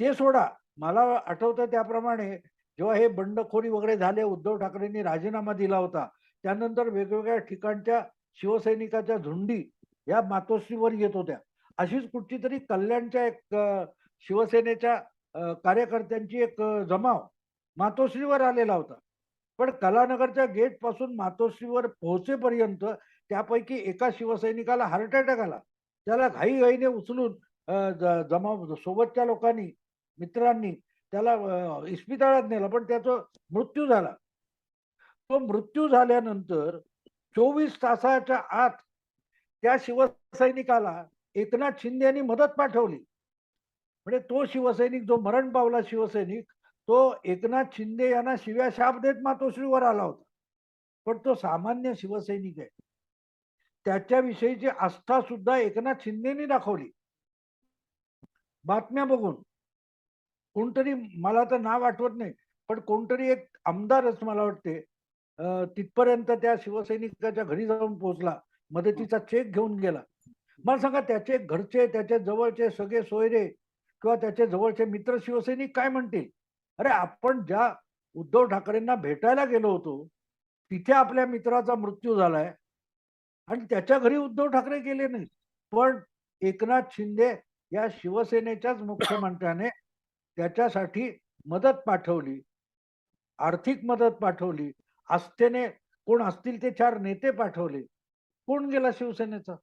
ते सोडा. मला आठवतं त्याप्रमाणे जेव्हा हे बंडखोरी वगैरे झाले उद्धव ठाकरेंनी राजीनामा दिला होता त्यानंतर वेगवेगळ्या ठिकाणच्या शिवसैनिकाच्या झुंडी या मातोश्रीवर येत होत्या. अशीच कुठची तरी कल्याणच्या एक शिवसेनेच्या कार्यकर्त्यांची एक जमाव मातोश्रीवर आलेला होता. पण कलानगरच्या गेटपासून मातोश्रीवर पोहोचेपर्यंत त्यापैकी एका शिवसैनिकाला हार्ट अटॅक आला. त्याला घाईघाईने उचलून जमाव सोबतच्या लोकांनी मित्रांनी त्याला इस्पितळात नेलं पण त्याचा मृत्यू झाला. तो मृत्यू झाल्यानंतर चोवीस तासाच्या आत त्या शिवसैनिकाला एकनाथ शिंदे यांनी मदत पाठवली. म्हणजे तो शिवसैनिक जो मरण पावला शिवसैनिक तो एकनाथ शिंदे यांना शिव्या शाप देत मातोश्रीवर आला होता. पण तो सामान्य शिवसैनिक आहे. त्याच्याविषयीची आस्था सुद्धा एकनाथ शिंदेनी दाखवली. बातम्या बघून. कोणतरी मला तर नाव आठवत नाही पण कोणतरी एक आमदारच मला वाटते तिथपर्यंत त्या शिवसैनिकाच्या घरी जाऊन पोहोचला मदतीचा चेक घेऊन गेला. मला सांगा त्याचे घरचे त्याच्या जवळचे सगळे सोयरे किंवा त्याचे जवळचे मित्र शिवसैनिक काय म्हणतील? अरे आपण ज्या उद्धव ठाकरेंना भेटायला गेलो होतो तिथे आपल्या मित्राचा मृत्यू झालाय आणि त्याच्या घरी उद्धव ठाकरे गेले नाही पण एकनाथ शिंदे या शिवसेनेच्याच मुख्यमंत्र्याने त्याच्यासाठी मदत पाठवली. आर्थिक मदत पाठवली. आस्थेने कोण असतील ते चार नेते पाठवले. कोण गेला शिवसेनेचा?